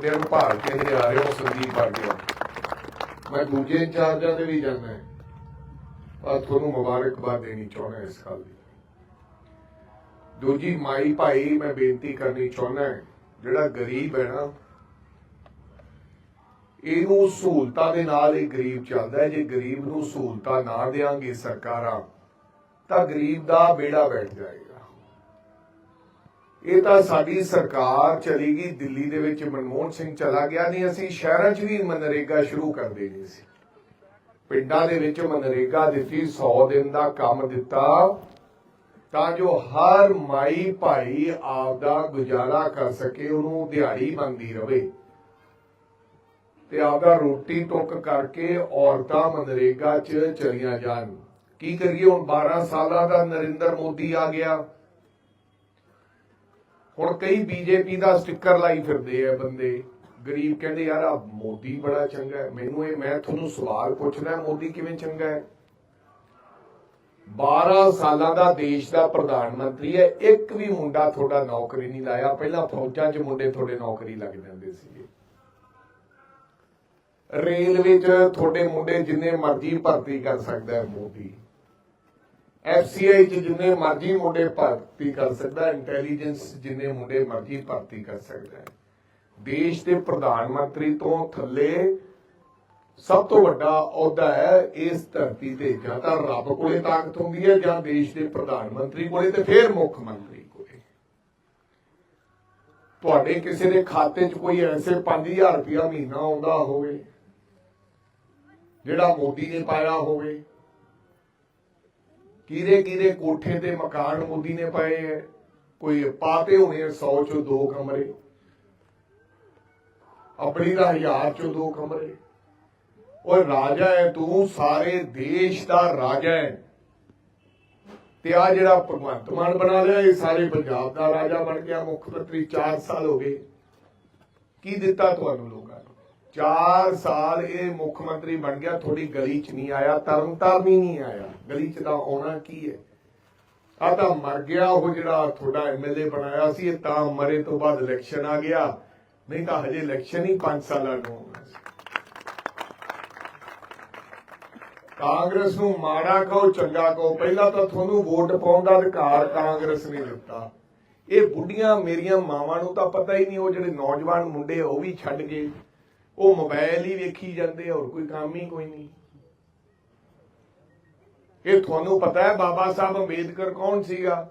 ਮੁੰਡਿਆਂ ਨੂੰ ਭਾਲ ਕੇ ਲਿਆ ਰਹੇ ਹੋ ਸੰਦੀਪ ਵਰਗੇ ਮੈਂ ਦੂਜੇ ਇੰਚਾਰਜਾਂ ਦੇ ਵੀ ਜਾਣਾ ਹੈ। ਪਰ ਤੁਹਾਨੂੰ ਮੁਬਾਰਕਬਾਦ ਦੇਣੀ ਚਾਹੁੰਦਾ ਇਸ ਗੱਲ ਦੀ। ਦੂਜੀ ਮਾਈ ਭਾਈ ਮੈਂ ਬੇਨਤੀ ਕਰਨੀ ਚਾਹੁੰਦਾ ਜਿਹੜਾ ਗਰੀਬ ਹੈ ਨਾ, ਇਹਨੂੰ ਸਹੂਲਤਾਂ ਦੇ ਨਾਲ ਇਹ ਗਰੀਬ ਚੱਲਦਾ ਹੈ। ਜੇ ਗਰੀਬ ਨੂੰ ਸਹੂਲਤਾਂ ਨਾ ਦੇਾਂਗੇ ਸਰਕਾਰਾਂ, ਤਾਂ ਗਰੀਬ ਦਾ ਬੇੜਾ ਬੈਠ ਜਾਏਗਾ। ਇਹ ਤਾਂ ਸਾਡੀ ਸਰਕਾਰ ਚਲੀ ਗਈ, ਦਿੱਲੀ ਦੇ ਵਿੱਚ ਮਨਮੋਹਨ ਸਿੰਘ ਚਲਾ ਗਿਆ ਨਹੀਂ ਅਸੀਂ ਸ਼ਹਿਰਾਂ 'ਚ ਵੀ ਮਨਰੇਗਾ ਸ਼ੁਰੂ ਕਰ ਦੇਣੀ ਸੀ। ਪਿੰਡਾਂ ਦੇ ਵਿੱਚ ਮਨਰੇਗਾ ਦਿੱਤੀ 100 ਦਿਨ ਦਾ ਕੰਮ ਦਿੱਤਾ। ਤਾਂ ਜੋ ਹਰ ਮਾਈ ਭਾਈ ਆਪਦਾ ਗੁਜ਼ਾਰਾ ਕਰ ਸਕੇ, ਉਹਨੂੰ ਦਿਹਾੜੀ ਬੰਦੀ ਰਵੇ। ਤੇ ਆਪਦਾ ਰੋਟੀ ਟੁੱਕ ਕਰਕੇ ਔਰਤਾਂ ਮਨਰੇਗਾ 'ਚ ਚਲੀਆਂ ਜਾਣ। ਕੀ ਕਰੀਏ, ਹੁਣ 12 ਸਾਲਾਂ ਦਾ ਨਰਿੰਦਰ ਮੋਦੀ ਆ ਗਿਆ। ਹੁਣ ਕਈ ਬੀਜੇਪੀ ਦਾ ਸਟicker ਲਾਈ ਫਿਰਦੇ ਆ ਬੰਦੇ। ਗਰੀਬ ਕਹਿੰਦੇ, ਯਾਰ ਆ ਮੋਦੀ ਬੜਾ ਚੰਗਾ ਹੈ। ਮੈਨੂੰ ਇਹ, ਮੈਂ ਤੁਹਾਨੂੰ ਸਵਾਲ ਪੁੱਛਦਾ, ਮੋਦੀ ਕਿਵੇਂ ਚੰਗਾ ਹੈ? 12 ਸਾਲਾਂ ਦਾ ਦੇਸ਼ ਦਾ ਪ੍ਰਧਾਨ ਮੰਤਰੀ ਹੈ। ਇੱਕ ਵੀ ਮੁੰਡਾ ਤੁਹਾਡਾ ਨੌਕਰੀ ਨਹੀਂ ਲਾਇਆ। ਪਹਿਲਾਂ ਫੌਜਾਂ 'ਚ ਮੁੰਡੇ ਤੁਹਾਡੇ ਨੌਕਰੀ ਲੱਗ ਜਾਂਦੇ ਸੀਗੇ। ਰੇਲਵੇ 'ਚ ਤੁਹਾਡੇ ਮੁੰਡੇ ਜਿੰਨੇ ਮਰਜ਼ੀ ਭਰਤੀ ਕਰ ਸਕਦਾ ਹੈ ਮੋਦੀ। ਐਫਸੀਆਈ 'ਚ ਜਿੰਨੇ ਮਰਜ਼ੀ ਮੁੰਡੇ ਭਰਤੀ ਕਰ ਸਕਦਾ, ਇੰਟੈਲੀਜੈਂਸ ਜਿੰਨੇ ਮੁੰਡੇ ਮਰਜ਼ੀ ਭਰਤੀ ਕਰ ਸਕਦਾ ਦੇਸ਼ ਦੇ ਪ੍ਰਧਾਨ ਮੰਤਰੀ ਤੋਂ ਥੱਲੇ ਸਭ ਤੋਂ ਵੱਡਾ ਅਹੁਦਾ ਹੈ ਇਸ ਧਰਤੀ ਤੇ, ਜਾਂ ਤਾਂ ਰੱਬ ਕੋਲੇ ਤਾਕਤ ਹੁੰਦੀ ਹੈ, ਜਾਂ ਦੇਸ਼ ਦੇ ਪ੍ਰਧਾਨ ਮੰਤਰੀ ਕੋਲੇ ਤੇ ਫਿਰ ਮੁੱਖ ਮੰਤਰੀ ਕੋਲੇ। ਤੁਹਾਡੇ ਕਿਸੇ ਦੇ ਖਾਤੇ 'ਚ ਕੋਈ ਐਸੇ 5000 ਰੁਪਇਆ ਮਹੀਨਾ ਆਉਂਦਾ ਹੋਵੇ, ਜਿਹੜਾ ਮੋਦੀ ਨੇ ਪਾਇਆ ਹੋਵੇ ਕੀਰੇ ਕੀਰੇ ਕੋਠੇ ਤੇ ਮਕਾਨ ਮੋਦੀ ਨੇ ਪਾਏ ਹੈ। ਕੋਈ ਪਾਤੇ ਹੋਣੇ 100 ਚੋਂ ਦੋ ਕਮਰੇ। ਆਪਣੀ ਦਾ ਹਜ਼ਾਰ ਚੋਂ ਦੋ ਕਮਰੇ। ਓਏ ਰਾਜਾ ਹੈ, ਤੂੰ ਸਾਰੇ ਦੇਸ਼ ਦਾ ਰਾਜਾ ਹੈ। ਤੇ ਆ ਜਿਹੜਾ ਭਗਵੰਤ ਮਾਨ ਬਣਾ ਲਿਆ, ਇਹ ਸਾਰੇ ਪੰਜਾਬ ਦਾ ਰਾਜਾ ਬਣ ਗਿਆ। ਮੁੱਖ ਮੰਤਰੀ 4 ਸਾਲ ਹੋ ਗਏ। ਕੀ ਦਿੱਤਾ ਤੁਹਾਨੂੰ ਲੋਕਾਂ ਨੂੰ? 4 ਸਾਲ ਇਹ ਮੁੱਖ ਮੰਤਰੀ ਬਣ ਗਿਆ ਥੋੜੀ ਗਲੀ 'ਚ ਨਹੀਂ ਆਇਆ, ਤਰਨ ਤਾਰਨ ਹੀ ਨਹੀਂ ਆਇਆ। ਗਲੀ 'ਚ ਤਾਂ ਆਉਣਾ ਕੀ ਹੈ? ਆ ਤਾਂ ਮਰ ਗਿਆ ਉਹ ਜਿਹੜਾ ਤੁਹਾਡਾ ਐਮਐਲਏ ਬਣਾਇਆ ਸੀ, ਇਹ ਤਾਂ ਮਰੇ ਤੋਂ ਬਾਅਦ ਇਲੈਕਸ਼ਨ ਆ ਗਿਆ। ਨਹੀਂ ਤਾਂ ਹਜੇ ਇਲੈਕਸ਼ਨ ਹੀ 5 ਸਾਲਾਂ ਨੂੰ ਹੋਣਾ ਸੀ। ਕਾਂਗਰਸ ਨੂੰ ਮਾੜਾ ਕਹੋ, ਚੰਗਾ ਕਹੋ, ਪਹਿਲਾਂ ਤਾਂ ਤੁਹਾਨੂੰ ਵੋਟ ਪਾਉਣ ਦਾ ਅਧਿਕਾਰ ਕਾਂਗਰਸ ਨੇ ਦਿੱਤਾ। ਇਹ ਬੁੱਢੀਆਂ ਮੇਰੀਆਂ ਮਾਵਾਂ ਨੂੰ ਤਾਂ ਪਤਾ ਹੀ ਨਹੀਂ, ਉਹ ਜਿਹੜੇ ਨੌਜਵਾਨ ਮੁੰਡੇ, ਉਹ ਵੀ ਛੱਡ ਗਏ। ਉਹ ਮੋਬਾਈਲ ਹੀ ਵੇਖੀ ਜਾਂਦੇ ਆ, ਹੋਰ ਕੋਈ ਕੰਮ ਹੀ ਕੋਈ ਨਹੀਂ। ਇਹ ਤੁਹਾਨੂੰ ਪਤਾ ਹੈ ਬਾਬਾ ਸਾਹਿਬ ਅੰਬੇਦਕਰ ਕੌਣ ਸੀਗਾ?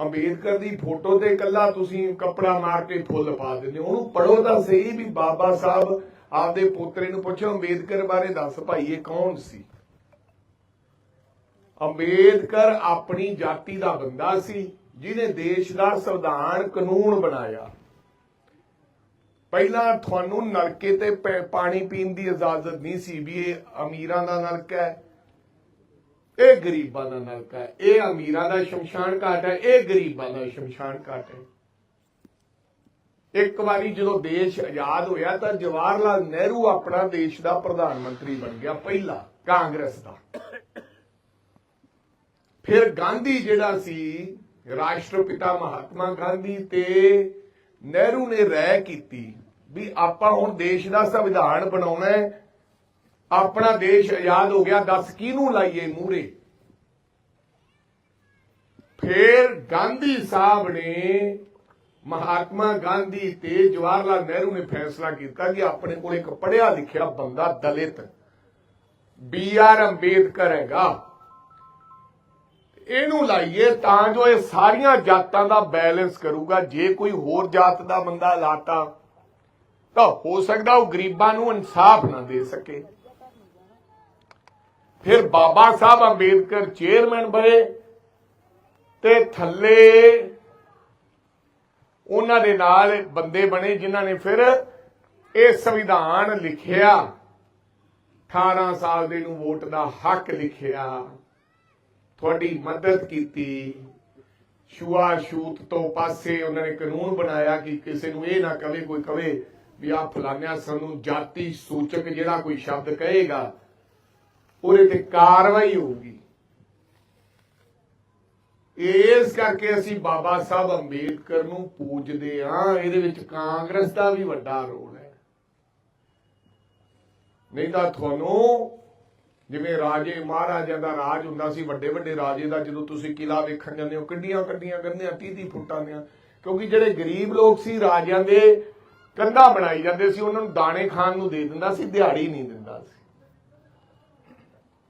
ਅੰਬੇਦਕਰ ਦੀ ਫੋਟੋ ਤੇ ਇਕੱਲਾ ਤੁਸੀਂ ਕੱਪੜਾ ਮਾਰ ਕੇ ਫੁੱਲ ਪਾ ਦਿੰਦੇ ਹੋ। ਉਹਨੂੰ ਪੜੋ ਤਾਂ ਸਹੀ ਵੀ ਬਾਬਾ ਸਾਹਿਬ ਆਪਦੇ ਪੋਤਰੇ ਨੂੰ ਪੁੱਛੋ ਅੰਬੇਦਕਰ ਬਾਰੇ ਦੱਸ ਭਾਈ ਇਹ ਕੌਣ ਸੀ? ਅੰਬੇਦਕਰ ਆਪਣੀ ਜਾਤੀ ਦਾ ਬੰਦਾ ਸੀ ਜਿਹਨੇ ਦੇਸ਼ ਦਾ ਸੰਵਿਧਾਨ ਕਾਨੂੰਨ ਬਣਾਇਆ। ਪਹਿਲਾਂ ਤੁਹਾਨੂੰ ਨਲਕੇ ਤੇ ਪਾਣੀ ਪੀਣ ਦੀ ਇਜਾਜ਼ਤ ਨਹੀਂ ਸੀ ਵੀ ਇਹ ਅਮੀਰਾਂ ਦਾ ਨਲਕਾ ਹੈ, ਇਹ ਗਰੀਬਾਂ ਦਾ ਨਲਕਾ ਹੈ, ਇਹ ਅਮੀਰਾਂ ਦਾ ਸ਼ਮਸ਼ਾਨ ਘਾਟ ਹੈ, ਇਹ ਗਰੀਬਾਂ ਦਾ ਸ਼ਮਸ਼ਾਨ ਘਾਟ ਹੈ। ਇੱਕ ਵਾਰੀ ਜਦੋਂ ਦੇਸ਼ ਆਜ਼ਾਦ ਹੋਇਆ ਤਾਂ ਜਵਾਹਰ ਲਾਲ ਨਹਿਰੂ ਆਪਣਾ ਦੇਸ਼ ਦਾ ਪ੍ਰਧਾਨ ਮੰਤਰੀ ਬਣ ਗਿਆ ਪਹਿਲਾ, ਕਾਂਗਰਸ ਦਾ। ਫਿਰ ਗਾਂਧੀ ਜਿਹੜਾ ਸੀ, ਰਾਸ਼ਟਰਪਿਤਾ ਮਹਾਤਮਾ ਗਾਂਧੀ ਤੇ ਨਹਿਰੂ ਨੇ ਰਾਇ ਕੀਤੀ। ਵੀ ਆਪਾਂ ਹੁਣ ਦੇਸ਼ ਦਾ ਸੰਵਿਧਾਨ ਬਣਾਉਣਾ ਹੈ। ਆਪਣਾ ਦੇਸ਼ ਆਜ਼ਾਦ ਹੋ ਗਿਆ, ਦੱਸ ਕਿਹਨੂੰ ਲਾਈਏ ਮੂਰੇ ਫੇਰ ਗਾਂਧੀ ਸਾਹਿਬ ਨੇ, ਮਹਾਤਮਾ ਗਾਂਧੀ ਤੇ ਜਵਾਹਰ ਲਾਲ ਨਹਿਰੂ ਨੇ ਫੈਸਲਾ ਕੀਤਾ ਕਿ ਆਪਣੇ ਕੋਲ ਇੱਕ ਪੜਿਆ ਲਿਖਿਆ ਬੰਦਾ ਦਲਿਤ, ਬੀ ਆਰ ਅੰਬੇਦਕਰ ਹੈਗਾ। ਇਹਨੂੰ ਲਾਈਏ ਤਾਂ ਜੋ ਇਹ ਸਾਰੀਆਂ ਜਾਤਾਂ ਦਾ ਬੈਲੈਂਸ ਕਰੂਗਾ। ਜੇ ਕੋਈ ਹੋਰ ਜਾਤ ਦਾ ਬੰਦਾ ਲਾਤਾ ਤਾਂ ਹੋ ਸਕਦਾ ਉਹ ਗਰੀਬਾਂ ਨੂੰ ਇਨਸਾਫ ਨਾ ਦੇ ਸਕੇ। ਫਿਰ ਬਾਬਾ ਸਾਹਿਬ ਅੰਬੇਦਕਰ ਚੇਅਰਮੈਨ ਬਣੇ ਤੇ ਥੱਲੇ ਉਹਨਾਂ ਦੇ ਨਾਲ ਬੰਦੇ ਬਣੇ ਜਿਨ੍ਹਾਂ ਨੇ ਫਿਰ ਇਹ ਸੰਵਿਧਾਨ ਲਿਖਿਆ। 18 ਸਾਲ ਦੇ ਨੂੰ ਵੋਟ ਦਾ ਹੱਕ ਲਿਖਿਆ। ਤੁਹਾਡੀ ਮਦਦ ਕੀਤੀ। ਛੂਆ ਛੂਤ ਤੋਂ ਪਾਸੇ ਉਹਨਾਂ ਨੇ ਕਾਨੂੰਨ ਬਣਾਇਆ ਕਿ ਕਿਸੇ ਨੂੰ ਇਹ ਨਾ ਕਵੇ, ਕੋਈ ਕਵੇ ਵੀ ਆ ਫਲਾਨਿਆ ਸਾਨੂੰ ਜਾਤੀ ਸੂਚਕ ਜਿਹੜਾ ਕੋਈ ਸ਼ਬਦ ਕਹੇਗਾ, ਉਹਦੇ ਤੇ ਕਾਰਵਾਈ ਹੋਊਗੀ। ਇਸ ਕਰਕੇ ਅਸੀਂ ਬਾਬਾ ਸਾਹਿਬ ਅੰਬੇਦਕਰ ਨੂੰ ਪੂਜਦੇ ਹਾਂ। ਇਹਦੇ ਵਿੱਚ ਕਾਂਗਰਸ ਦਾ ਵੀ ਵੱਡਾ ਰੋਲ ਹੈ। ਨਹੀਂ ਤਾਂ ਤੁਹਾਨੂੰ ਜਿਵੇਂ ਰਾਜੇ ਮਹਾਰਾਜਿਆਂ ਦਾ ਰਾਜ ਹੁੰਦਾ ਸੀ, ਵੱਡੇ ਵੱਡੇ ਰਾਜੇ ਦਾ, ਜਦੋਂ ਤੁਸੀਂ ਕਿਲਾ ਵੇਖਣ ਜਾਂਦੇ ਹੋ ਕਿੱਡੀਆਂ ਕੱਡੀਆਂ ਕੰਧੀਆਂ 30 30 ਫੁੱਟਾਂ ਦੀਆਂ, ਕਿਉਂਕਿ ਜਿਹੜੇ ਗਰੀਬ ਲੋਕ ਸੀ, ਰਾਜਿਆਂ ਦੇ ਕੰਧਾਂ ਬਣਾਈ ਜਾਂਦੇ ਸੀ, ਉਹਨਾਂ ਨੂੰ ਦਾਣੇ ਖਾਣ ਨੂੰ ਦੇ ਦਿੰਦਾ ਸੀ, ਦਿਹਾੜੀ ਨਹੀਂ ਦਿੰਦਾ ਸੀ।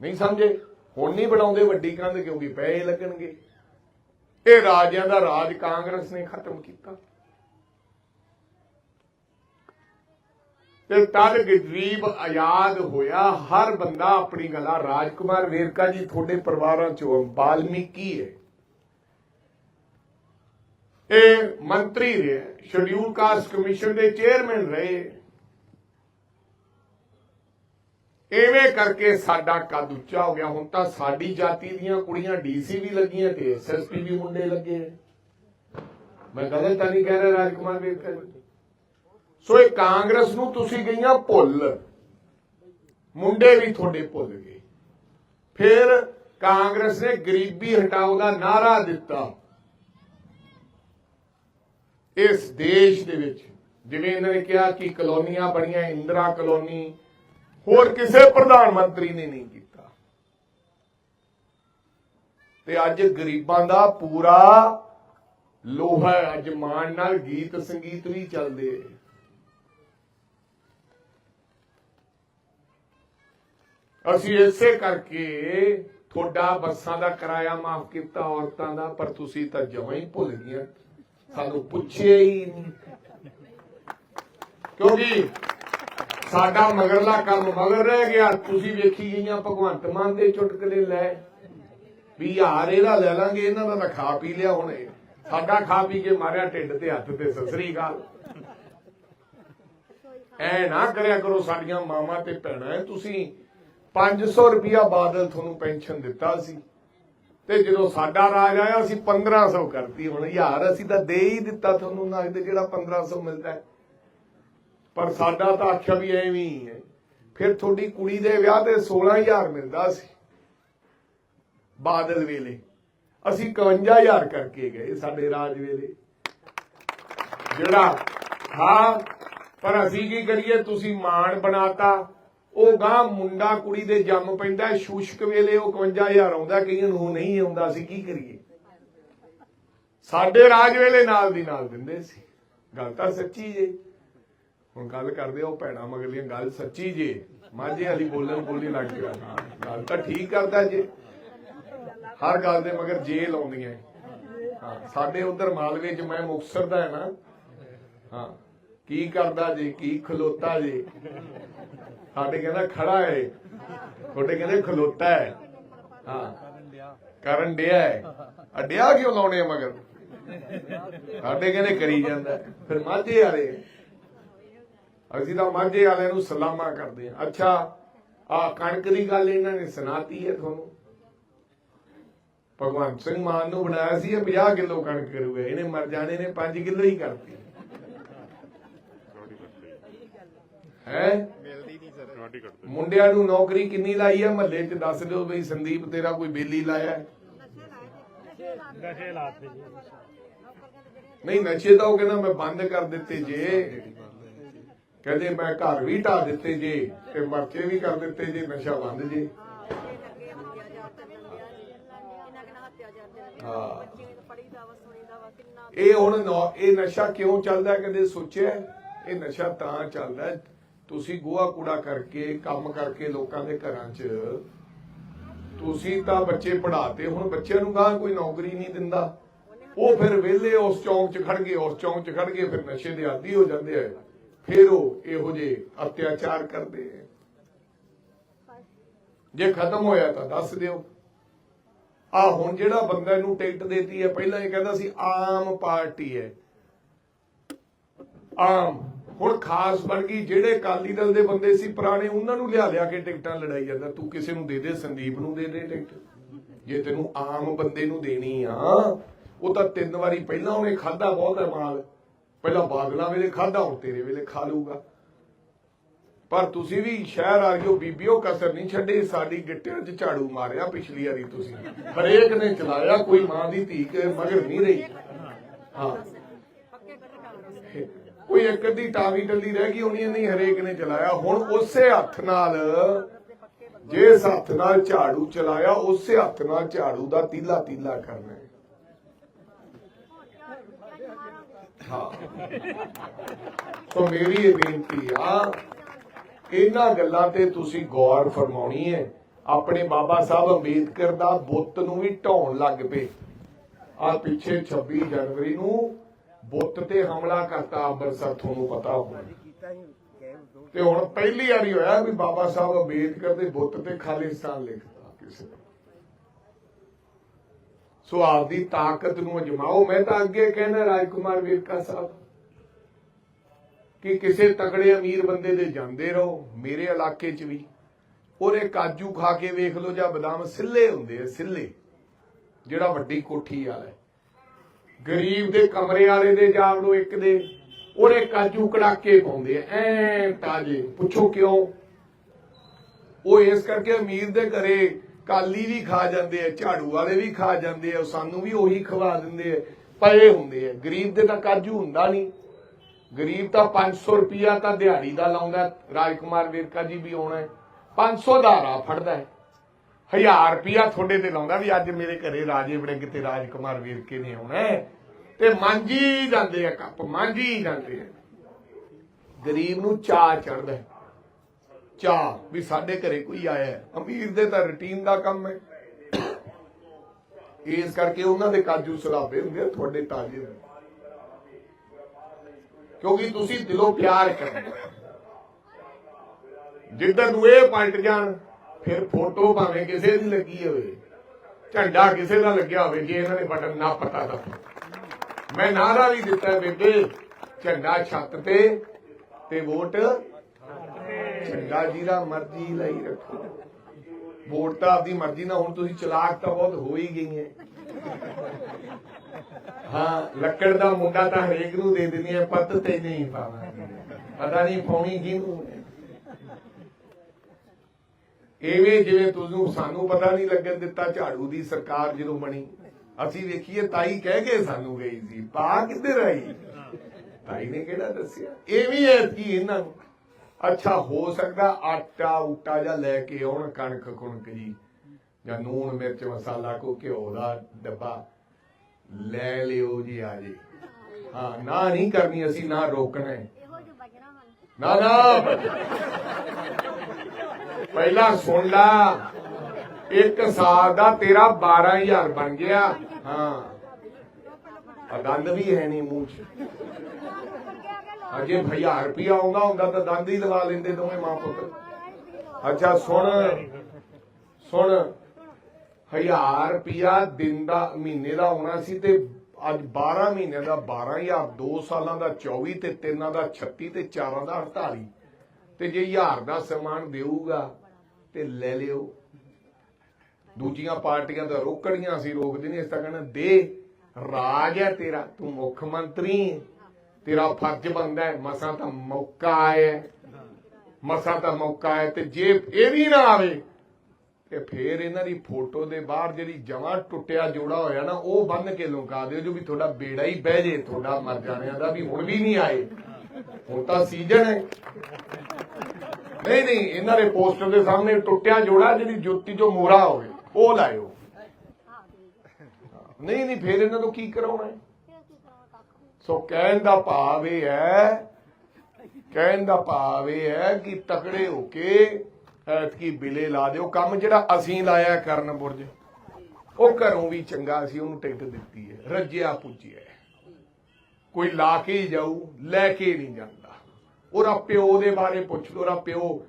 ਨਹੀਂ ਸਮਝੇ? ਹੁਣ ਨਹੀਂ ਬਣਾਉਂਦੇ ਵੱਡੀ ਕੰਧ, ਕਿਉਂਕਿ ਪੈਸੇ ਲੱਗਣਗੇ। ਇਹ ਰਾਜਿਆਂ ਦਾ ਰਾਜ ਕਾਂਗਰਸ ਨੇ ਖਤਮ ਕੀਤਾ। ਤੇ ਤਦ ਗਰੀਬ ਆਜ਼ਾਦ ਹੋਇਆ, ਹਰ ਬੰਦਾ ਆਪਣੀ ਗੱਲਾਂ ਰਾਜਕੁਮਾਰ ਵੇਰਕਾ ਜੀ, ਤੁਹਾਡੇ ਪਰਿਵਾਰਾਂ ਚੋਂ ਬਾਲਮੀਕੀ ਹੈ। ਇਹ ਮੰਤਰੀ ਰਹੇ ਸ਼ਡਿਊਲ ਕਾਸਟ ਕਮਿਸ਼ਨ ਦੇ ਚੇਅਰਮੈਨ ਰਹੇ। ਐਵੇਂ ਕਰਕੇ ਸਾਡਾ ਕੱਦ ਉੱਚਾ ਹੋ ਗਿਆ। ਹੁਣ ਤਾਂ ਸਾਡੀ ਜਾਤੀ ਦੀਆਂ ਕੁੜੀਆਂ ਡੀਸੀ ਵੀ ਲੱਗੀਆਂ ਤੇ ਐਸਐਸਪੀ ਵੀ ਮੁੰਡੇ ਲੱਗੇ। ਮੈਂ ਗਲਤ ਤਾਂ ਨਹੀਂ ਕਹਿ ਰਿਹਾ ਰਾਜਕੁਮਾਰ ਵੇਰਕਾ ਸੋ ਇਹ ਕਾਂਗਰਸ ਨੂੰ ਤੁਸੀਂ ਗਈਆਂ ਭੁੱਲ। ਮੁੰਡੇ ਵੀ ਤੁਹਾਡੇ ਭੁੱਲ ਗਏ। ਫਿਰ ਕਾਂਗਰਸ ਨੇ ਗਰੀਬੀ ਹਟਾਓ ਦਾ ਨਾਰਾ ਦਿੱਤਾ। ਇਸ ਦੇਸ਼ ਦੇ ਵਿੱਚ ਜਿਵੇਂ ਇਹਨਾਂ ਨੇ ਕਿਹਾ ਕਿ ਕਲੋਨੀਆਂ ਬਣੀਆਂ, ਇੰਦਰਾ ਕਲੋਨੀ, ਹੋਰ ਕਿਸੇ ਪ੍ਰਧਾਨ ਮੰਤਰੀ ਨੇ ਨਹੀਂ ਕੀਤਾ। ਤੇ ਅੱਜ ਗਰੀਬਾਂ ਦਾ ਪੂਰਾ ਲੋਹਾ ਅੱਜ ਮਾਣ ਨਾਲ ਗੀਤ, ਸੰਗੀਤ ਵੀ ਚੱਲਦੇ ਅਸੀਂ ਇਸੇ ਕਰਕੇ ਤੁਹਾਡਾ ਬੱਸਾਂ ਦਾ ਕਿਰਾਇਆ ਮਾਫ ਕੀਤਾ, ਔਰਤਾਂ ਦਾ, ਪਰ ਤੁਸੀਂ ਤਾਂ ਜਮਾਂ ਹੀ ਭੁੱਲ ਗਈਆਂ। ਸਾਨੂੰ ਪੁੱਛਿਆ ਹੀ ਨਹੀਂ। ਕਿਉਂਕਿ ਸਾਡਾ ਮਗਰਲਾ ਕੰਮ ਮਗਰ ਰਹਿ ਗਿਆ। ਤੁਸੀਂ ਵੇਖੀ ਗਈਆਂ ਭਗਵੰਤ ਮਾਨ ਦੇ ਚੁਟਕਲੇ ਲੈ। ਵੀ ਯਾਰ ਇਹਦਾ ਲੈ ਲਾਂਗੇ, ਇਹਨਾਂ ਦਾ ਤਾਂ ਖਾ ਪੀ ਲਿਆ ਹੁਣ। ਸਾਡਾ ਖਾ ਪੀ ਕੇ ਮਾਰਿਆ ਢਿੱਡ ਤੇ ਹੱਥ ਤੇ ਸਸਰੀ ਗੱਲ ਐ ਨਾ ਕਰਿਆ ਕਰੋ, ਸਾਡੀਆਂ ਮਾਵਾਂ ਤੇ ਭੈਣਾਂ ਤੁਸੀਂ 500 ਰੁਪਿਆ ਬਾਦਲ ਤੁਹਾਨੂੰ ਪੈਨਸ਼ਨ ਦਿੱਤਾ ਸੀ। ਤੇ ਜਦੋਂ ਸਾਡਾ ਰਾਜ ਆਇਆ, ਅਸੀਂ 1500 ਕਰਤੀ ਹੁਣ। ਹਜ਼ਾਰ ਅਸੀਂ ਤਾਂ ਦੇ ਹੀ ਦਿੱਤਾ ਤੁਹਾਨੂੰ ਨਗਦ ਜਿਹੜਾ 1500 ਮਿਲਦਾ ਪਰ ਸਾਡਾ ਤਾਂ ਆਖਿਆ ਵੀ ਐਵੇਂ ਹੀ ਹੈ। ਫਿਰ ਤੁਹਾਡੀ ਕੁੜੀ ਦੇ ਵਿਆਹ ਤੇ 16000 ਮਿਲਦਾ ਸੀ। ਬਾਦਲ ਵੇਲੇ। ਅਸੀਂ 51000 ਕਰਕੇ ਗਏ ਸਾਡੇ ਰਾਜ ਵੇਲੇ। ਜਿਹੜਾ, ਹਾਂ, ਪਰ ਅਸੀਂ ਕੀ ਕਰੀਏ? ਤੁਸੀਂ ਮਾਣ ਬਣਾਤਾ। ਉਹ ਗਾਂ ਮੁੰਡਾ ਕੁੜੀ ਦੇ ਜੰਮ ਪੈਂਦਾ, ਸ਼ੂਸ਼ਕ ਵੇਲੇ ਉਹ 51000 ਆਉਂਦਾ, ਕਈਆਂ ਨੂੰ ਨਹੀਂ ਆਉਂਦਾ ਸੀ, ਕੀ ਕਰੀਏ? ਸਾਡੇ ਰਾਜ ਵੇਲੇ ਨਾਲ ਦੀ ਨਾਲ ਦਿੰਦੇ ਸੀ। ਗੱਲ ਤਾਂ ਸੱਚੀ ਜੇ। ਹੁਣ ਗੱਲ ਕਰਦੇ ਆ ਉਹ ਭੈਣਾ ਮਗਲੀਆਂ ਗੱਲ ਸੱਚੀ ਜੇ। ਮਾਝੇ ਵਾਲੀ ਬੋਲਣ ਬੋਲੀ ਲੱਗ ਗਿਆ। ਗੱਲ ਤਾਂ ਠੀਕ ਕਰਦਾ ਜੇ। ਹਰ ਗੱਲ ਦੇ ਮਗਰ ਜੇ ਲਾਉਂਦੀਆਂ ਹਾਂ, ਸਾਡੇ ਉਧਰ ਮਾਲਵੇ ਚ ਮੈਂ ਮੁਕਤਸਰ ਦਾ ਹੈ ਨਾ। ਹਾਂ। ਕੀ ਕਰਦਾ ਜੇ? ਕੀ ਖਲੋਤਾ ਜੇ? ਸਾਡੇ ਕਹਿੰਦਾ ਖੜਾ ਹੈ ਤੁਹਾਡੇ ਕਹਿੰਦੇ ਖਲੋਤਾ ਹੈ ਹਾਂ। ਕਰਨ ਡਿਆ ਹੈ ਅਡਿਆ ਕਿਉਂ ਲਾਉਣੇ ਆ ਮਗਰ? ਸਾਡੇ ਕਹਿੰਦੇ ਕਰੀ ਜਾਂਦਾ ਫਿਰ ਮਾਝੇ ਵਾਲੇ ਅਸੀਂ ਤਾਂ ਮਾਝੇ ਵਾਲਿਆਂ ਨੂੰ ਸਲਾਮਾ ਕਰਦੇ ਆ। ਅੱਛਾ, ਆ ਕਣਕ ਦੀ ਗੱਲ ਇਹਨਾਂ ਨੇ ਸੁਣਾਤੀ ਹੈ ਤੁਹਾਨੂੰ? ਭਗਵੰਤ ਸਿੰਘ ਮਾਨ ਨੂੰ ਬਣਾਇਆ ਸੀ ਇਹ 50 ਕਿਲੋ ਕਣਕ ਕਰੂਗਾ। ਇਹਨੇ ਮਰ ਜਾਣੇ ਨੇ 5 ਕਿਲੋ ਹੀ ਕਰਤੀ। ਹੈ? ਮਿਲਦੀ ਨਹੀਂ ਸਰ। ਰੋਟੀ ਕੱਢ ਮੁੰਡਿਆਂ ਨੂੰ ਨੌਕਰੀ ਕਿੰਨੀ ਲਾਈ ਹੈ ਮਹੱਲੇ 'ਚ ਦੱਸ ਦਿਓ ਬਈ ਸੰਦੀਪ ਤੇਰਾ ਕੋਈ ਬੇਲੀ ਲਾਇਆ? ਹੈ? ਨਸ਼ੇ ਲਾਤੇ ਜੀ। ਨਹੀਂ ਨਸ਼ੇ ਤਾਂ ਉਹ ਕਹਿੰਦਾ ਮੈਂ ਬੰਦ ਕਰ ਦਿੱਤੇ ਜੇ। ਕਹਿੰਦੇ ਮੈਂ ਘਰ ਵੀ ਢਾ ਦਿੱਤੇ ਜੇ ਤੇ ਮਰਚੇ ਵੀ ਕਰ ਦਿੱਤੇ ਜੇ ਨਸ਼ਾ ਬੰਦ ਜੇ। ਹਾਂ। ਇਹ ਹੁਣ ਇਹ ਨਸ਼ਾ ਕਿਉਂ ਚੱਲਦਾ? ਕਦੇ ਸੋਚਿਆ? ਇਹ ਨਸ਼ਾ ਤਾਂ ਚੱਲਦਾ ਹੈ, ਤੁਸੀਂ ਗੋਹਾ ਕੂੜਾ ਕਰਕੇ, ਕੰਮ ਕਰਕੇ ਲੋਕਾਂ ਦੇ ਘਰਾਂ 'ਚ, ਤੁਸੀਂ ਤਾਂ ਬੱਚੇ ਪੜਾਤੇ ਹੁਣ ਬੱਚਿਆਂ ਨੂੰ ਗਾਂ ਕੋਈ ਨੌਕਰੀ ਨਹੀਂ ਦਿੰਦਾ। ਉਹ ਫਿਰ ਵਿਹਲੇ ਉਸ ਚੌਂਕ 'ਚ ਖੜ ਗਏ, ਉਸ ਚੌਂਕ 'ਚ ਖੜ ਗਏ, ਫਿਰ ਨਸ਼ੇ ਦੇ ਆਦੀ ਹੋ ਜਾਂਦੇ ਆ। ਫਿਰ ਉਹ ਇਹੋ ਜਿਹੇ ਅਤਿਆਚਾਰ ਕਰਦੇ ਆ। ਜੇ ਖਤਮ ਹੋਇਆ ਤਾਂ ਦੱਸ ਦਿਓ। ਆ ਹੁਣ ਜਿਹੜਾ ਬੰਦਾ ਨੂੰ ਟਿਕਟ ਦੇਤੀ ਹੈ, ਪਹਿਲਾਂ ਇਹ ਕਹਿੰਦਾ ਸੀ, ਆਮ ਪਾਰਟੀ ਹੈ। ਆਮ ਹੁਣ ਖਾਸ ਬਣ ਗਈ ਜਿਹੜੇ ਅਕਾਲੀ ਦਲ ਦੇ ਬੰਦੇ ਸੀ ਪੁਰਾਣੇ, ਉਹਨਾਂ ਨੂੰ ਲਿਆ ਲਿਆ ਕੇ ਟਿਕਟਾਂ ਲੜਾਈ ਜਾਂਦਾ। ਤੂੰ ਕਿਸੇ ਨੂੰ ਦੇ ਦੇ, ਸੰਦੀਪ ਨੂੰ ਦੇ ਦੇ ਟਿਕਟ। ਜੇ ਤੈਨੂੰ ਆਮ ਬੰਦੇ ਨੂੰ ਦੇਣੀ ਆ, ਉਹ ਤਾਂ ਤਿੰਨ ਵਾਰੀ ਪਹਿਲਾਂ ਉਹਨੇ ਖਾਦਾ ਬਹੁਤ ਹੈ ਮਾਲ। ਪਹਿਲਾਂ ਬਾਦਲਾਂ ਵੇਲੇ ਖਾਦਾ ਹੁਣ ਤੇਰੇ ਵੇਲੇ ਖਾ ਲੂਗਾ ਪਰ ਤੁਸੀਂ ਵੀ ਸ਼ਹਿਰ ਆ ਗਿਓ ਬੀਬੀਓ ਕਸਰ ਨਹੀਂ ਛੱਡੇ। ਸਾਡੀ ਗਿੱਟਿਆਂ 'ਚ ਝਾੜੂ ਮਾਰਿਆ ਪਿਛਲੀ ਵਾਰੀ ਤੁਸੀਂ। ਹਰੇਕ ਨੇ ਚਲਾਇਆ, ਕੋਈ ਮਾਂ ਦੀ ਧੀ ਕੇ ਮਗਰ ਨਹੀਂ ਰਹੀ। ਹਾਂ। ਕੋਈ ਇੱਕ ਅੱਧੀ ਟਾਵੀ ਟੱਲੀ ਰਹਿ ਗਈ ਹੋਣੀ ਨਹੀਂ ਹਰੇਕ ਨੇ ਚਲਾਇਆ। ਹੁਣ ਉਸੇ ਹੱਥ ਨਾਲ, ਜਿਸ ਹੱਥ ਨਾਲ ਝਾੜੂ ਚਲਾਇਆ, ਉਸੇ ਹੱਥ ਨਾਲ ਝਾੜੂ ਦਾ ਤੀਲਾ ਤੀਲਾ ਕਰਨਾ ਹਾਂ। ਸੋ ਮੇਰੀ ਇਹ ਬੇਨਤੀ ਆ, ਇਹਨਾਂ ਗੱਲਾਂ ਤੇ ਤੁਸੀਂ ਗੌਰ ਫਰਮਾਉਣੀ ਹੈ। ਆਪਣੇ ਬਾਬਾ ਸਾਹਿਬ ਅੰਬੇਦਕਰ ਦਾ ਬੁੱਤ ਨੂੰ ਵੀ ਢਾਉਣ ਲੱਗ ਪਏ। ਆ ਪਿੱਛੇ 26 ਜਨਵਰੀ ਨੂੰ ਬੁੱਤ ਤੇ ਹਮਲਾ ਕਰਤਾ ਅੰਮ੍ਰਿਤਸਰ ਤੁਹਾਨੂੰ ਪਤਾ ਹੋਣਾ। ਤੇ। ਹੁਣ ਪਹਿਲੀ ਵਾਰੀ ਹੋਇਆ ਵੀ ਬਾਬਾ ਸਾਹਿਬ ਅੰਬੇਦਕਰ ਦੇ ਬੁੱਤ ਤੇ ਖਾਲਿਸਤਾਨ ਲਿਖਤਾ ਕਿਸੇ ਸੋ ਆਪਦੀ ਤਾਕਤ ਨੂੰ ਅਜਮਾਓ। ਮੈਂ ਤਾਂ ਅੱਗੇ ਕਹਿੰਦਾ ਰਾਜਕੁਮਾਰ ਵੇਰਕਾ ਸਾਹਿਬ ਕਿ ਕਿਸੇ ਤਗੜੇ ਅਮੀਰ ਬੰਦੇ ਦੇ ਜਾਂਦੇ ਰਹੋ ਮੇਰੇ ਇਲਾਕੇ 'ਚ ਵੀ। ਉਹਨੇ ਕਾਜੂ ਖਾ ਕੇ ਵੇਖ ਲਓ ਜਾਂ ਬਦਾਮ ਸਿੱਲੇ ਹੁੰਦੇ ਆ ਸਿੱਲੇ ਜਿਹੜਾ ਵੱਡੀ ਕੋਠੀ ਵਾਲਾ ਗਰੀਬ ਦੇ ਕਮਰੇ ਵਾਲੇ ਦੇ ਜਾ ਵੜੋ ਇੱਕ ਦੇ ਉਹਨੇ ਕਾਜੂ ਕੜਾਕੇ ਪਾਉਂਦੇ ਐ ਤਾਜੇ। ਪੁੱਛੋ ਕਿਉਂ? ਉਹ ਇਸ ਕਰਕੇ ਅਮੀਰ ਦੇ ਘਰੇ ਕਾਲੀ ਵੀ ਖਾ ਜਾਂਦੇ ਆ, ਝਾੜੂ ਵਾਲੇ ਵੀ ਖਾ ਜਾਂਦੇ ਆ ਸਾਨੂੰ ਵੀ ਉਹੀ ਖਵਾ ਦਿੰਦੇ ਆ। ਪਏ ਹੁੰਦੇ ਆ। ਗਰੀਬ ਦੇ ਤਾਂ ਕਾਜੂ ਹੁੰਦਾ ਨਹੀਂ। ਗਰੀਬ ਤਾਂ 500 ਰੁਪਿਆ ਤਾਂ ਦਿਹਾੜੀ ਦਾ ਲਾਉਂਦਾ। ਰਾਜਕੁਮਾਰ ਵੇਰਕਾ ਜੀ ਵੀ ਆਉਣਾ ਹੈ। 500 ਦਾ ਰਾ ਫੜਦਾ ਹੈ। 1000 ਰੁਪਿਆ ਤੁਹਾਡੇ ਤੇ ਲਾਉਂਦਾ ਵੀ ਅੱਜ ਮੇਰੇ ਘਰੇ ਰਾਜੇ ਵੜਿੰਗ ਤੇ ਰਾਜਕੁਮਾਰ ਵੇਰਕੇ ਨੇ ਆਉਣਾ ਤੇ ਮਾਂਜੀ ਜਾਂਦੇ ਆ ਕੱਪ, ਮਾਂਜੀ ਜਾਂਦੇ ਆ। ਗਰੀਬ ਨੂੰ ਚਾਹ ਚੜਦਾ ਹੈ। ਚਾਹ ਵੀ ਸਾਡੇ ਘਰੇ ਕੋਈ ਆਇਆ ਅਮੀਰ ਦੇ ਤਾਂ ਰੁਟੀਨ ਦਾ ਕੰਮ ਹੈ। ਇਸ ਕਰਕੇ ਉਹਨਾਂ ਦੇ ਕਾਜੂ ਸਲਾਬੇ ਹੁੰਦੇ ਆ, ਤੁਹਾਡੇ ਤਾਜ਼ੇ ਹੁੰਦੇ ਕਿਉਂਕਿ ਤੁਸੀਂ ਦਿਲੋਂ ਪਿਆਰ ਕਰਦੇ ਹੋ। ਨੂੰ ਇਹ ਪਲਟ ਜਾਣ, ਫਿਰ ਫੋਟੋ ਭਾਵੇਂ ਕਿਸੇ ਦੀ ਲੱਗੀ ਹੋਵੇ, ਝੰਡਾ ਕਿਸੇ ਦਾ ਲੱਗਿਆ ਹੋਵੇ, ਜੇ ਇਹਨਾਂ ਨੇ ਬਟਨ ਨਾ ਪਤਾ ਤਾਂ। ਮੈਂ ਨਾਰਾ ਵੀ ਦਿੱਤਾ ਬੇਬੇ, ਝੰਡਾ ਛੱਤ ਤੇ ਤੇ ਵੋਟ ਝੰਡਾ ਜੀ ਦਾ ਮਰਜ਼ੀ ਲਈ ਰੱਖੋ। ਵੋਟ ਤਾਂ ਆਪਦੀ ਮਰਜ਼ੀ ਨਾਲ ਹੁਣ ਤੁਸੀਂ ਚਲਾਕ ਤਾਂ ਬਹੁਤ ਹੋ ਹੀ ਗਈ ਹਾਂ, ਲੱਕੜ ਦਾ ਮੁੰਡਾ ਤਾਂ ਹਰੇਕ ਨੂੰ ਦੇ ਦਿੰਦੀ ਹੈ ਪੱਤ ਤੇ ਨਹੀਂ ਪਾਵਾਂ। ਪਤਾ ਨਹੀਂ ਪਾਉਣੀ ਕਿਹਨੂੰ ਹੈ। ਐਵੇਂ ਜਿਵੇਂ ਤੁਹਾਨੂੰ, ਸਾਨੂੰ ਪਤਾ ਨਹੀਂ ਲੱਗਣ ਦਿੱਤਾ, ਝਾੜੂ ਦੀ ਸਰਕਾਰ ਜਦੋਂ ਬਣੀ। ਅਸੀਂ ਵੇਖੀਏ ਤਾਈ ਕਹਿ ਕੇ ਸਾਨੂੰ ਗਈ ਸੀ ਪਾ ਕਿੱਧਰ ਆਈ? ਤਾਈ ਨੇ ਕਿਹੜਾ ਦੱਸਿਆ? ਇਹ ਵੀ ਹੈ ਕੀ ਇਹਨਾਂ ਨੂੰ। ਅੱਛਾ ਹੋ ਸਕਦਾ ਆਟਾ ਉਟਾ ਜਾਂ ਲੈ ਕੇ ਆਉਣ ਕਣਕ ਕੁਣਕ ਜੀ। ਜਾਂ ਨੂਣ ਮਿਰਚ ਮਸਾਲਾ ਕੋ ਘਿਓ ਦਾ ਡੱਬਾ ਲੈ ਲਿਓ ਜੀ ਆ ਜੀ। ਹਾਂ ਨਾ ਨਹੀਂ ਕਰਨੀ ਅਸੀਂ ਨਾ ਰੋਕਣਾ ਹੈ। ਨਾ ਨਾ। ਪਹਿਲਾਂ ਸੁਣ ਲਾ। ਇੱਕ ਸਾਲ ਦਾ ਤੇਰਾ 12000 ਬਣ ਗਿਆ। ਹਾਂ। ਦੰਦ ਵੀ ਹੈ ਨਹੀਂ ਮੂੰਹ 'ਚ। ਅਜੇ 1000 ਰੁਪਿਆ ਆਉਂਦਾ ਹੁੰਦਾ ਤਾਂ ਦੰਦ ਹੀ ਲਵਾ ਲੈਂਦੇ ਦੋਵੇਂ ਮਾਂ ਪੁੱਤ। ਅੱਛਾ, ਸੁਣ। ਸੁਣ। 1000 ਰੁਪਿਆ ਦਿਨ ਦਾ, ਮਹੀਨੇ ਦਾ ਆਉਣਾ ਸੀ ਤੇ ਅੱਜ 12 ਮਹੀਨੇ ਦਾ 12000 2 ਸਾਲਾਂ ਦਾ 24 ਤੇ ਤਿੰਨਾਂ ਦਾ 36 ਤੇ ਚਾਰਾਂ ਦਾ 48 ਤੇ ਜੇ 1000 ਦਾ ਸਮਾਨ ਦੇਊਗਾ ਤੇ ਲੈ ਲਿਓ। ਦੂਜੀਆਂ ਪਾਰਟੀਆਂ ਤਾਂ ਰੋਕੜੀਆਂ ਅਸੀਂ ਰੋਕਦੇ ਨਹੀਂ ਇਸ ਤਾਂ ਕਹਿਣਾ ਦੇ, ਰਾਜ ਹੈ ਤੇਰਾ, ਤੂੰ ਮੁੱਖ ਮੰਤਰੀ ਹੈ, ਤੇਰਾ ਫਰਜ਼ ਬਣਦਾ ਹੈ, ਮਸਾਂ ਤਾਂ ਮੌਕਾ ਆਇਆ ਮਸਾਂ ਤਾਂ ਮੌਕਾ ਹੈ ਤੇ ਜੇ ਇਹ ਵੀ ਨਾ ਆਵੇ, ਤੇ ਫੇਰ ਇਹਨਾਂ ਦੀ ਫੋਟੋ ਦੇ ਬਾਹਰ ਜਿਹੜੀ ਜਮਾਂ ਟੁੱਟਿਆ ਜੋੜਾ ਹੋਇਆ ਨਾ, ਉਹ ਬੰਨ ਕੇ ਲੁਕਾ ਦਿਓ, ਜੋ ਵੀ ਤੁਹਾਡਾ ਬੇੜਾ ਹੀ ਬਹਿ ਜੇ, ਤੁਹਾਡਾ ਮਰ ਜਾਣਿਆਂ ਦਾ ਵੀ ਹੁਣ ਵੀ ਨਹੀਂ ਆਏ। ਹੁਣ ਤਾਂ ਸੀਜ਼ਨ ਹੈ। ਨਹੀਂ ਨਹੀਂ, ਇਹਨਾਂ ਦੇ ਪੋਸਟਰ ਦੇ ਸਾਹਮਣੇ ਟੁੱਟਿਆ ਜੋੜਾ, ਜਿਹੜੀ ਜੁੱਤੀ ਜੋ ਮੋਰਾ ਹੋਵੇ। ਉਹ ਲਾਇਓ। ਨਹੀਂ ਨਹੀਂ, ਫੇਰ ਇਹਨਾਂ ਤੋਂ ਕੀ ਕਰਾਉਣਾ ਹੈ? ਸੋ ਕਹਿਣ ਦਾ ਭਾਵ ਇਹ ਹੈ, ਕਹਿਣ ਦਾ ਭਾਵ ਇਹ ਹੈ ਕਿ ਤਕੜੇ ਹੋ ਕੇ ਐਤਕੀ ਬਿਲੇ ਲਾ ਦਿਓ। ਕੰਮ ਜਿਹੜਾ ਅਸੀਂ ਲਾਇਆ ਕਰਨ ਬੁਰਜ, ਉਹ ਘਰੋਂ ਵੀ ਚੰਗਾ ਸੀ, ਉਹਨੂੰ ਟਿਕਟ ਦਿੱਤੀ ਹੈ, ਰੱਜਿਆ ਪੁੱਜਿਆ ਕੋਈ ਲਾ ਕੇ ਜਾਊ, ਲੈ ਕੇ ਨਹੀਂ ਜਾਂਦਾ। ਉਹਦਾ ਪਿਓ ਦੇ ਬਾਰੇ ਪੁੱਛ ਲੋ ਉਹਦਾ ਪਿਓ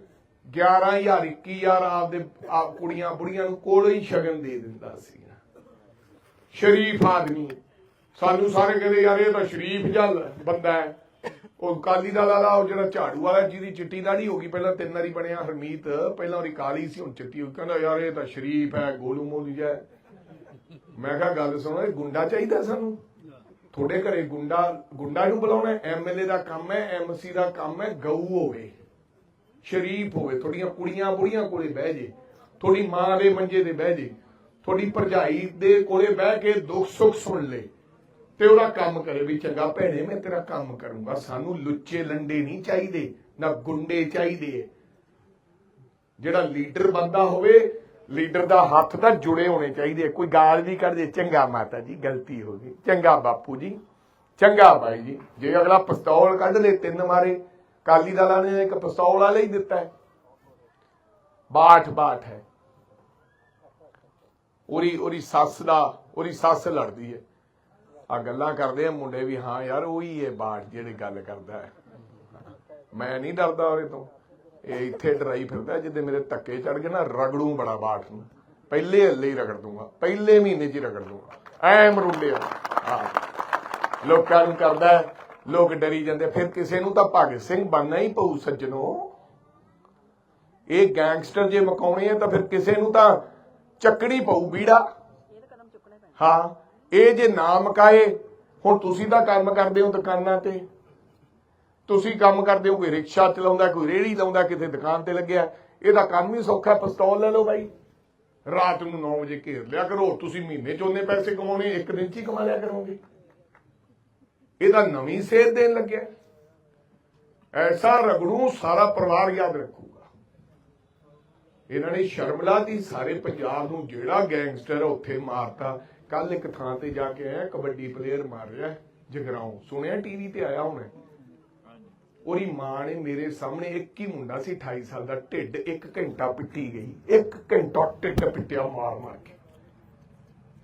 11000 21000 ਆਪਦੇ, ਆਪ ਕੁੜੀਆਂ ਬੁੜੀਆਂ ਨੂੰ ਕੋਲੋਂ ਹੀ ਸ਼ਗਨ ਦੇ ਦਿੰਦਾ ਸੀ। ਸ਼ਰੀਫ ਆਦਮੀ। ਸਾਨੂੰ ਸਾਰੇ ਕਹਿੰਦੇ, ਯਾਰ ਇਹ ਤਾਂ ਸ਼ਰੀਫ ਜਲ ਬੰਦਾ ਹੈ। ਉਹ ਕਾਲੀ ਦਾ ਲਾਲਾ ਉਹ ਜਿਹੜਾ ਝਾੜੂ ਵਾਲਾ, ਜਿਹਦੀ ਚਿੱਟੀ ਦਾੜੀ ਹੋ ਗਈ, ਪਹਿਲਾਂ ਤਿੰਨ ਵਾਰੀ ਬਣਿਆ ਹਰਮੀਤ, ਪਹਿਲਾਂ ਉਹਦੀ ਕਾਲੀ ਸੀ, ਹੁਣ ਚਿੱਟੀ ਹੋ ਕਹਿੰਦਾ, ਯਾਰ ਇਹ ਤਾਂ ਸ਼ਰੀਫ ਹੈ, ਗੋਲੂ ਮੋਲੂ ਜਿਹਾ ਹੈ। ਮੈਂ ਕਿਹਾ, ਗੱਲ ਸੁਣੋ, ਇਹ ਗੁੰਡਾ ਚਾਹੀਦਾ ਸਾਨੂੰ? ਤੁਹਾਡੇ ਘਰੇ ਗੁੰਡਾ ਗੁੰਡਾ ਨੂੰ ਬੁਲਾਉਣਾ ਐਮਐਲਏ ਦਾ ਕੰਮ ਹੈ ਐਮਸੀ ਦਾ ਕੰਮ ਹੈ, ਗਊ ਹੋਵੇ। ਸ਼ਰੀਫ ਹੋਵੇ, ਤੁਹਾਡੀਆਂ ਕੁੜੀਆਂ ਬੁੜੀਆਂ ਕੋਲੇ ਬਹਿ ਜੇ, ਤੁਹਾਡੀ ਮਾਂ ਦੇ ਮੰਜੇ ਤੇ ਬਹਿ ਜੇ, ਤੁਹਾਡੀ ਭਰਜਾਈ ਦੇ ਕੋਲੇ ਬਹਿ ਕੇ ਦੁੱਖ ਸੁੱਖ ਸੁਣ ਲੇ ਤੇ ਉਹਦਾ ਕੰਮ ਕਰੇ ਵੀ ਚੰਗਾ ਭੈਣੇ, ਮੈਂ ਤੇਰਾ ਕੰਮ ਕਰੂੰਗਾ। ਸਾਨੂੰ ਲੁੱਚੇ ਲੰਡੇ ਨਹੀਂ ਚਾਹੀਦੇ, ਨਾ ਗੁੰਡੇ ਚਾਹੀਦੇ। ਜਿਹੜਾ ਲੀਡਰ ਬੰਦਾ ਹੋਵੇ, ਲੀਡਰ ਦਾ ਹੱਥ ਤਾਂ ਜੁੜੇ ਹੋਣੇ ਚਾਹੀਦੇ। ਕੋਈ ਗਾਲ ਨਹੀਂ ਕੱਢਦੇ ਚੰਗਾ ਮਾਤਾ ਜੀ, ਗਲਤੀ ਹੋ ਗਈ। ਚੰਗਾ ਬਾਪੂ ਜੀ, ਚੰਗਾ ਬਾਈ ਜੀ, ਜੇ ਅਗਲਾ ਪਿਸਤੌਲ ਕੱਢ ਲੇ, ਤਿੰਨ ਮਾਰੇ ਕਾਲੀ ਦਲਾਂ ਨੇ ਇੱਕ ਪਿਸਤੌਲ ਵਾਲਾ ਹੀ ਦਿੱਤਾ ਹੈ। ਬਾਠ ਬਾਠ ਹੈ। ਉਹਦੀ ਉਹਦੀ ਸੱਸ ਦਾ ਉਹਦੀ ਸੱਸ ਲੜਦੀ ਹੈ। ਆ ਗੱਲਾਂ ਕਰਦੇ ਆ ਮੁੰਡੇ ਵੀ, ਹਾਂ ਯਾਰ ਉਹੀ ਹੈ ਬਾਠ ਜਿਹੜੇ ਗੱਲ ਕਰਦਾ ਹੈ। ਮੈਂ ਨਹੀਂ ਡਰਦਾ ਉਹਦੇ ਤੋਂ। ਇਹ ਇੱਥੇ ਡਰਾਈ ਫਿਰਦਾ ਜਿੱਦੇ ਮੇਰੇ ਧੱਕੇ ਚੜ ਗਏ ਨਾ, ਰਗੜੂ ਬੜਾ ਬਾਠ ਨੂੰ। ਪਹਿਲੇ ਹੱਲੇ ਹੀ ਰਗੜ ਦੂੰਗਾ, ਪਹਿਲੇ ਮਹੀਨੇ 'ਚ ਹੀ ਰਗੜ ਦੂੰਗਾ। ਐ ਮਰੁੰਡੇ ਹਾਂ। ਲੋਕਾਂ ਨੂੰ ਕਰਦਾ ਲੋਕ ਡਰੀ ਜਾਂਦੇ ਫਿਰ ਕਿਸੇ ਨੂੰ ਤਾਂ ਭਗਤ ਸਿੰਘ ਬਣਨਾ ਹੀ ਪਊ ਸੱਜਣੋ। ਇਹ ਗੈਂਗਸਟਰ ਜੇ ਮਕਾਉਣੇ ਆ ਤਾਂ ਫਿਰ ਕਿਸੇ ਨੂੰ ਤਾਂ ਚੱਕਣੀ ਪਊ ਬੀੜਾ। ਹਾਂ, ਇਹ ਜੇ ਨਾ ਮਕਾਏ, ਹੁਣ ਤੁਸੀਂ ਤਾਂ ਕੰਮ ਕਰਦੇ ਹੋ ਦੁਕਾਨਾਂ ਤੇ। ਤੁਸੀਂ ਕੰਮ ਕਰਦੇ ਹੋ, ਕੋਈ ਰਿਕਸ਼ਾ ਚਲਾਉਂਦਾ, ਕੋਈ ਰੇਹੜੀ ਲਾਉਂਦਾ ਕਿਸੇ ਦੁਕਾਨ ਤੇ ਲੱਗਿਆ। ਇਹਦਾ ਕੰਮ ਹੀ ਸੌਖਾ, ਪਿਸਤੌਲ ਲੈ ਲਓ ਬਾਈ। ਰਾਤ ਨੂੰ 9 ਵਜੇ ਘੇਰ ਲਿਆ ਕਰੋ। ਤੁਸੀਂ ਮਹੀਨੇ ਚ ਉਹਨੇ ਪੈਸੇ ਕਮਾਉਣੇ, ਇੱਕ ਦਿਨ ਚ ਹੀ ਕਮਾ ਲਿਆ ਕਰੋਗੇ। ਇਹਦਾ ਨਵੀਂ ਸੇਧ ਦੇਣ ਲੱਗਿਆ। ਐਸਾ ਰਗੜੂ ਸਾਰਾ ਪਰਿਵਾਰ ਯਾਦ ਰੱਖੂਗਾ। ਇਹਨਾਂ ਨੇ ਸ਼ਰਮਲਾ ਲਾਤੀ ਸਾਰੇ ਪੰਜਾਬ ਨੂੰ ਜਿਹੜਾ ਗੈਂਗਸਟਰ ਉੱਥੇ ਮਾਰਤਾ। ਕੱਲ ਇੱਕ ਥਾਂ ਤੇ ਜਾ ਕੇ ਆਇਆ, ਕਬੱਡੀ ਪਲੇਅਰ ਮਾਰ ਰਿਹਾ ਜਗਰਾਉਂ। ਸੁਣਿਆ ਟੀਵੀ ਤੇ ਆਇਆ ਹੁਣ ਉਹਦੀ ਮਾਂ ਨੇ ਮੇਰੇ ਸਾਹਮਣੇ ਇੱਕ ਹੀ ਮੁੰਡਾ ਸੀ 28 ਸਾਲ ਦਾ, ਢਿੱਡ ਇੱਕ ਘੰਟਾ ਪਿੱਟੀ ਗਈ। ਇੱਕ ਘੰਟਾ ਢਿੱਡ ਪਿੱਟਿਆ ਮਾਰ ਮਾਰ ਕੇ।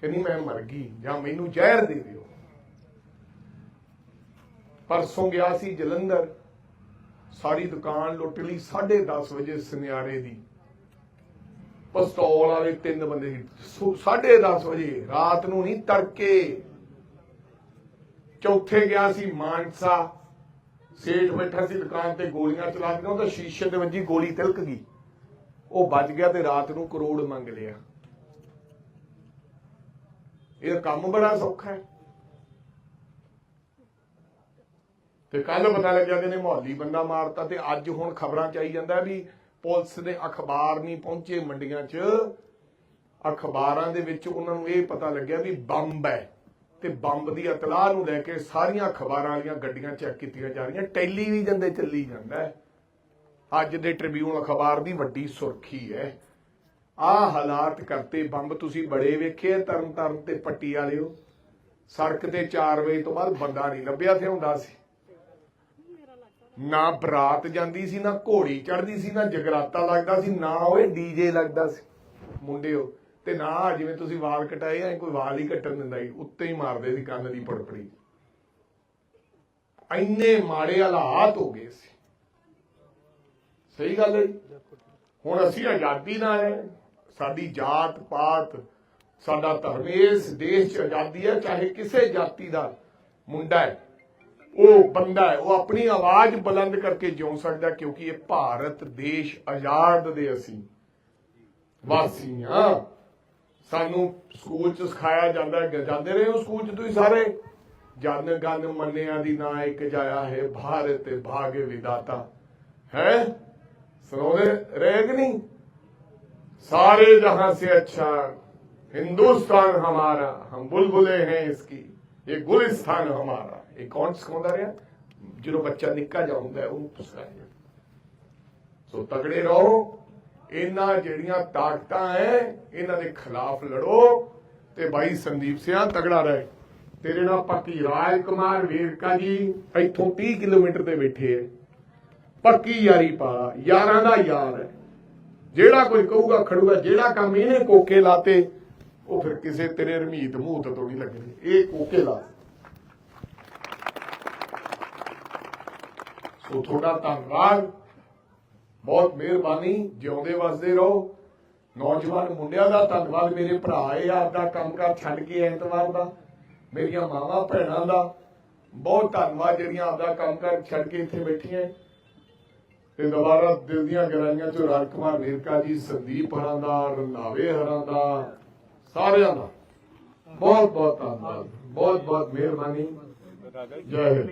ਕਹਿੰਦੀ, ਮੈਂ ਮਰ ਗਈ ਜਾਂ ਮੈਨੂੰ ਜ਼ਹਿਰ ਦੇ ਦਿਓ। ਪਰਸੋਂ ਗਿਆ ਸੀ ਜਲੰਧਰ। ਸਾਰੀ ਦੁਕਾਨ ਲੁੱਟ ਲਈ 10:30 ਵਜੇ ਸੁਨਿਆਰੇ ਦੀ। ਪਿਸਤੌਲ ਵਾਲੇ ਤਿੰਨ ਬੰਦੇ ਸੀ। 10:30 ਵਜੇ ਰਾਤ ਨੂੰ ਨਹੀਂ, ਤੜਕੇ। ਚੌਥੇ ਗਿਆ ਸੀ ਮਾਨਸਾ। ਸੇਠ ਬੈਠਾ ਸੀ ਦੁਕਾਨ ਤੇ ਗੋਲੀਆਂ ਚਲਾ ਕੇ, ਉਹਦਾ ਸ਼ੀਸ਼ੇ ਤੇ ਵੱਜੀ ਗੋਲੀ ਤਿਲਕ ਗਈ। ਉਹ ਵੱਜ ਗਿਆ ਤੇ ਰਾਤ ਨੂੰ ਕਰੋੜ ਮੰਗ ਲਿਆ। ਇਹ ਕੰਮ ਬੜਾ ਸੌਖਾ ਹੈ। ਤੇ ਕੱਲ ਪਤਾ ਲੱਗਿਆ ਕਿ ਨੇ ਮੁਹੱਲੀ ਬੰਦਾ ਮਾਰਤਾ ਤੇ ਅੱਜ ਹੁਣ ਖਬਰਾਂ ਚ ਆਈ ਜਾਂਦਾ ਵੀ ਪੁਲਿਸ ਦੇ ਅਖਬਾਰ ਨਹੀਂ ਪਹੁੰਚੇ ਮੰਡੀਆਂ 'ਚ। ਅਖਬਾਰਾਂ ਦੇ ਵਿੱਚ ਉਹਨਾਂ ਨੂੰ ਇਹ ਪਤਾ ਲੱਗਿਆ ਵੀ ਬੰਬ ਹੈ ਤੇ ਬੰਬ ਦੀ ਇਤਲਾਹ ਨੂੰ ਲੈ ਕੇ ਸਾਰੀਆਂ ਅਖਬਾਰਾਂ ਵਾਲੀਆਂ ਗੱਡੀਆਂ ਚੈੱਕ ਕੀਤੀਆਂ ਜਾ ਰਹੀਆਂ। ਟੈਲੀਵਿਜ਼ਨ ਦੇ ਚੱਲੀ ਜਾਂਦਾ ਅੱਜ ਦੇ ਟ੍ਰਿਬਿਊਨ ਅਖਬਾਰ ਦੀ ਵੱਡੀ ਸੁਰਖੀ ਹੈ। ਆਹ ਹਾਲਾਤ ਕਰਤੇ ਬੰਬ ਤੁਸੀਂ ਬੜੇ ਵੇਖੇ ਆ ਤਰਨ ਤਾਰਨ ਤੇ ਪੱਟੀ ਵਾਲਿਓ। ਸੜਕ ਤੇ 4 ਵਜੇ ਤੋਂ ਬਾਅਦ ਬੰਦਾ ਨਹੀਂ ਲੱਭਿਆ, ਤੇ ਹੁੰਦਾ ਸੀ ਨਾ ਬਰਾਤ ਜਾਂਦੀ ਸੀ, ਨਾ ਘੋੜੀ ਚੜਦੀ ਸੀ, ਨਾ ਜਗਰਾਤਾ ਲੱਗਦਾ ਸੀ, ਨਾ ਓਏ ਡੀਜੇ ਲੱਗਦਾ ਸੀ। ਮੁੰਡਿਓ, ਤੇ ਨਾ ਜਿਵੇਂ ਤੁਸੀਂ ਵਾਲ ਕਟਾਏ ਐ ਕੋਈ ਵਾਲ ਹੀ ਕੱਟਣ ਦਿੰਦਾ ਸੀ, ਉੱਤੇ ਹੀ ਮਾਰਦੇ ਸੀ ਕੰਨ ਦੀ ਪੜਪੜੀ। ਇੰਨੇ ਮਾੜੇ ਹਾਲਾਤ ਹੋ ਗਏ ਸੀ। ਸਹੀ ਗੱਲ ਹੈ ਹੁਣ ਅਸੀਂ ਆਜ਼ਾਦੀ ਨਾਲ ਹੈ। ਸਾਡੀ ਜਾਤ ਪਾਤ, ਸਾਡਾ ਧਰਮ ਇਸ ਦੇਸ਼ 'ਚ ਆਜ਼ਾਦੀ ਹੈ, ਚਾਹੇ ਕਿਸੇ ਜਾਤੀ ਦਾ ਮੁੰਡਾ ਹੈ। ਉਹ ਬੰਦਾ ਹੈ ਉਹ ਆਪਣੀ ਆਵਾਜ਼ ਬੁਲੰਦ ਕਰਕੇ ਜਿਉ ਸਕਦਾ ਕਿਉਂਕਿ ਇਹ ਭਾਰਤ ਦੇਸ਼ ਆਜ਼ਾਦ ਦੇ ਅਸੀਂ ਵਾਸੀ ਹਾਂ ਸਾਨੂੰ ਸਕੂਲ ਚ ਸਿਖਾਇਆ ਜਾਂਦਾ ਹੈ ਜਾਂਦੇ ਰਹੇ ਹੋ ਸਕੂਲ ਚ ਤੁਸੀਂ ਸਾਰੇ ਜਨ ਗਨ ਮੰਨਿਆ ਦੀ ਨਾ ਇੱਕ ਜਾਇਆ ਹੈ ਭਾਰਤ ਭਾਗ ਵਿਦਾਤਾ ਹੈ ਸੁਣੋਗੇ ਰਹੇ ਕਿ ਨਹੀਂ सारे जहां से अच्छा हिंदुस्तान हमारा हम बुलबुले हैं इसकी ਇਹ ਗੁਲਿਸਤਾਨ ਹਮਾਰਾ ਇਹ ਕੌਣ ਸਿਖਾਉਂਦਾ ਰਿਹਾ? ਜਦੋਂ ਬੱਚਾ ਨਿੱਕਾ ਜਿਹਾ ਹੁੰਦਾ, ਉਹਨੂੰ ਸਿਖਾਇਆ ਸੋ ਤਗੜੇ ਰਹੋ, ਇਹਨਾਂ ਜਿਹੜੀਆਂ ਤਾਕਤਾਂ ਐ, ਇਹਨਾਂ ਦੇ ਖਿਲਾਫ ਲੜੋ ਤੇ ਬਾਈ ਸੰਦੀਪ ਸਿਆ ਤਗੜਾ ਰਹੇ। ਤੇਰੇ ਨਾਲ ਪੱਕੀ ਰਾਜ ਕੁਮਾਰ ਵੇਰਕਾ ਜੀ ਇੱਥੋਂ 30 ਕਿਲੋਮੀਟਰ ਤੇ ਬੈਠੇ ਐ। ਪੱਕੀ ਯਾਰੀ ਪਾ ਯਾਰਾਂ ਦਾ ਯਾਰ ਹੈ ਜਿਹੜਾ ਕੋਈ ਕਹੂਗਾ, ਖੜੂਗਾ, ਜਿਹੜਾ ਕੰਮ ਇਹਨੇ ਕੋਕੇ ਲਾਤੇ ਉਹ ਫਿਰ ਕਿਸੇ ਤੇਰੇ ਰਮੀਤ ਮੂਹਤ ਤੋਂ ਨਹੀਂ ਲੱਗਣੇ ਇਹ ਕੋਕੇ ਲਾ ਸੋ ਤੁਹਾਡਾ ਧੰਨਵਾਦ। ਬਹੁਤ ਮਿਹਰਬਾਨੀ। ਜਿਉਂਦੇ ਵਸਦੇ ਰਹੋ। ਨੌਜਵਾਨ ਮੁੰਡਿਆਂ ਦਾ ਧੰਨਵਾਦ। ਮੇਰੇ ਭਰਾ ਇਹ ਆਪਦਾ ਕੰਮਕਾਰ ਛੱਡ ਕੇ ਐਤਵਾਰ ਦਾ, ਮੇਰੀਆਂ ਮਾਵਾਂ ਭੈਣਾਂ ਦਾ। ਬਹੁਤ ਧੰਨਵਾਦ। ਜਿਹੜੀਆਂ ਆਪਦਾ ਕੰਮਕਾਰ ਛੱਡ ਕੇ ਇੱਥੇ ਬੈਠੀਆਂ। ਤੇ ਦੁਬਾਰਾ ਦਿਲ ਦੀਆਂ ਗਹਿਰਾਈਆਂ ਚੋਂ ਰਾਜਕੁਮਾਰ ਵੇਰਕਾ ਜੀ, ਸੰਦੀਪ ਹਰਾਂ ਦਾ, ਰੰਧਾਵੇ ਹਰਾਂ ਦਾ। ਸਾਰਿਆਂ ਦਾ। ਬਹੁਤ ਬਹੁਤ ਧੰਨਵਾਦ। ਬਹੁਤ ਬਹੁਤ ਮਿਹਰਬਾਨੀ। ਜੈ